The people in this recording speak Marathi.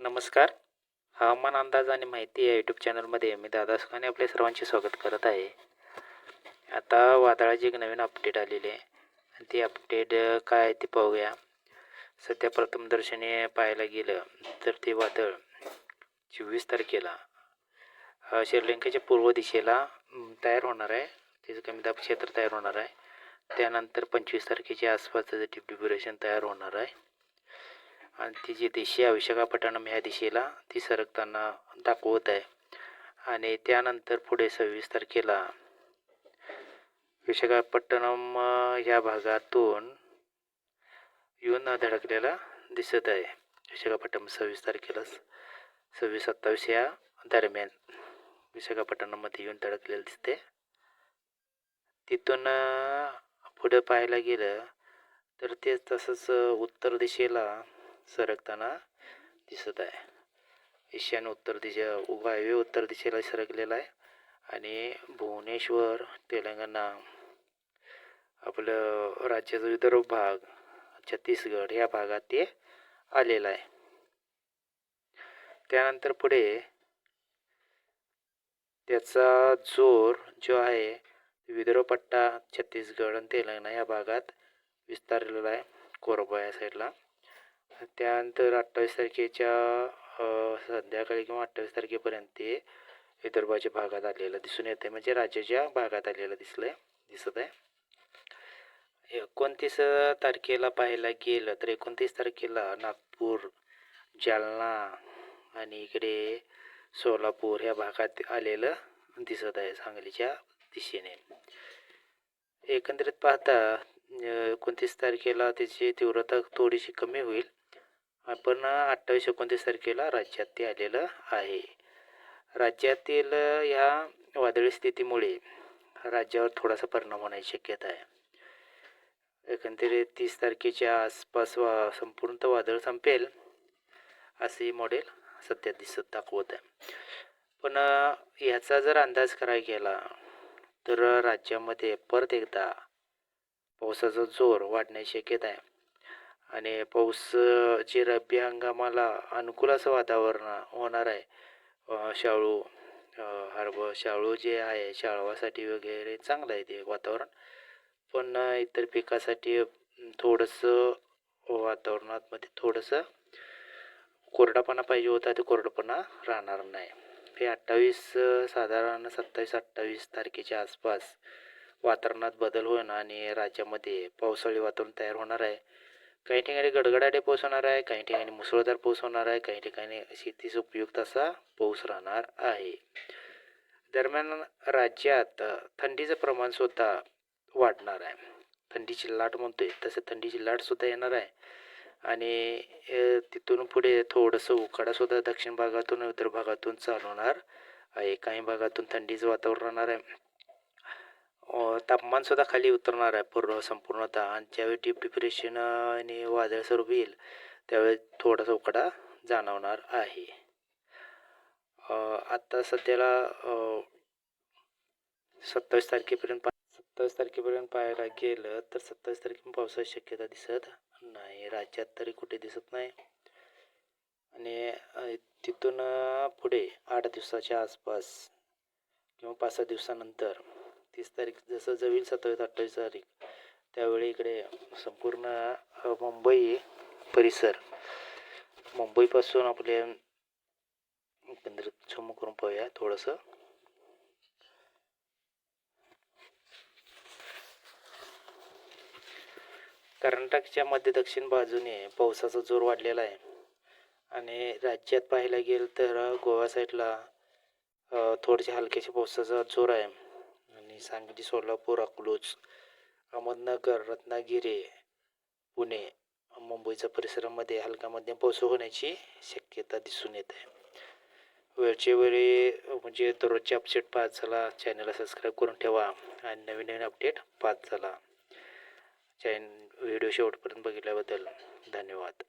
नमस्कार. हवामान अंदाज आणि माहिती या यूट्यूब चॅनलमध्ये मी दादा सुखाने आपले सर्वांचे स्वागत करत आहे. आता वादळाची एक नवीन अपडेट आलेली आहे. आणि ती अपडेट काय आहे ती पाहूया. सध्या प्रथमदर्शनी पाहायला गेलं तर ते वादळ चोवीस तारखेला श्रीलंकेच्या पूर्व दिशेला तयार होणार आहे. त्याचं कमी दाब क्षेत्र तयार होणार आहे. त्यानंतर पंचवीस तारखेच्या आसपासचं डिप्युरेशन तयार होणार आहे. आणि ती जी दिशा आहे विशाखापट्टणम ह्या दिशेला ती सरकताना दाखवत आहे. आणि त्यानंतर पुढे सव्वीस तारखेला विशाखापट्टणम ह्या भागातून येऊन धडकलेला दिसत आहे. विशाखापट्टणम सव्वीस तारखेला सव्वीस सत्तावीस या दरम्यान विशाखापट्टणममध्ये येऊन धडकलेलं दिसते. तिथून पुढं पाहायला गेलं तर ते तसंच उत्तर दिशेला सरकताना दिसत आहे. ईशान्य उत्तर दिशा वायव्य उत्तर दिशेला सरकलेला आहे आणि भुवनेश्वर तेलंगणा आपलं राज्याचा विदर्भ भाग छत्तीसगड या भागात ते आलेलं आहे. त्यानंतर पुढे त्याचा जोर जो आहे विदर्भ पट्टा छत्तीसगड आणि तेलंगणा या भागात विस्तारलेला आहे. कोरबा या साईडला त्यानंतर अठ्ठावीस तारखेच्या संध्याकाळी किंवा अठ्ठावीस तारखेपर्यंत ते विदर्भाच्या भागात आलेलं दिसून येते म्हणजे राज्याच्या भागात आलेलं दिसलं आहे दिसत आहे एकोणतीस तारखेला पाहायला गेलं तर एकोणतीस तारखेला नागपूर जालना आणि इकडे सोलापूर ह्या भागात आलेलं दिसत आहे सांगलीच्या दिशेने. एकंदरीत पाहता एकोणतीस तारखेला त्याची तीव्रता थोडीशी कमी होईल. पण अठ्ठावीस एकोणतीस तारखेला राज्यात ते आलेलं आहे. राज्यातील ह्या वादळी स्थितीमुळे राज्यावर थोडासा परिणाम होण्याची शक्यता आहे. एकंदरीत तीस तारखेच्या आसपास वा संपूर्ण वादळ संपेल असे मॉडेल सध्या दिसत दाखवत आहे. पण ह्याचा जर अंदाज करायला गेला तर राज्यामध्ये परत एकदा पावसाचा जोर वाढण्याची शक्यता आहे. आणि पाऊस जे रब्बी हंगामाला अनुकूल असं वातावरण होणार आहे शाळू अ, हरभ शाळू जे आहे शाळवासाठी वगैरे चांगलं आहे ते वातावरण. पण इतर पिकासाठी थोडंसं वातावरणात मध्ये थोडंसं कोरडापणा पाहिजे होता ते कोरडपणा राहणार नाही. हे अठ्ठावीस साधारण सत्तावीस अठ्ठावीस तारखेच्या आसपास वातावरणात बदल होईल आणि राज्यामध्ये पावसाळी वातावरण तयार होणार आहे. काही ठिकाणी गडगडाटे पाऊस होणार आहे काही ठिकाणी मुसळधार पाऊस होणार आहे काही ठिकाणी शेतीस उपयुक्त असा पाऊस राहणार आहे. दरम्यान राज्यात थंडीचं प्रमाण सुद्धा वाढणार आहे. थंडीची लाट म्हणतोय तसं थंडीची लाटसुद्धा येणार आहे. आणि तिथून पुढे थोडंसं उकाडासुद्धा दक्षिण भागातून उत्तर भागातून चालवणार आहे. काही भागातून थंडीचं वातावरण राहणार आहे. तापमानसुद्धा खाली उतरणार आहे पूर्ण संपूर्णतः. आणि ज्यावेळी डीप डिप्रेशन आणि वादळ स्वरूप येईल त्यावेळी थोडासा उकडा जाणवणार आहे. आत्ता आता सध्याला सत्तावीस तारखेपर्यंत पा सत्तावीस तारखेपर्यंत पाहायला गेलं तर सत्तावीस तारखेपर्यंत पावसाची शक्यता दिसत नाही. राज्यात तरी कुठे दिसत नाही. आणि तिथून पुढे आठ दिवसाच्या आसपास किंवा पाच सहा दिवसानंतर तीस तारीख जसं जवळ सत्तावीस अठ्ठावीस तारीख. त्यावेळी इकडे संपूर्ण मुंबई परिसर. मुंबईपासून आपले एकंदरीत झूम करून पाहूया थोडंसं. कर्नाटकच्या मध्य दक्षिण बाजूने पावसाचा जोर वाढलेला आहे. आणि राज्यात पाहायला गेलं तर गोवा साईडला थोडेसे हलक्याशा पावसाचा जोर आहे. आणि सांगली म्हणजे सोलापूर अकलूज अहमदनगर रत्नागिरी पुणे मुंबईच्या परिसरामध्ये हलका मध्यम पाऊस होण्याची शक्यता दिसून येत. आहे वेळच्या वेळी म्हणजे दररोजचे अपडेट पाच झाला चॅनलला सबस्क्राईब करून ठेवा आणि नवीन नवीन अपडेट पाच झाला चॅन व्हिडिओ शेवटपर्यंत बघितल्याबद्दल धन्यवाद.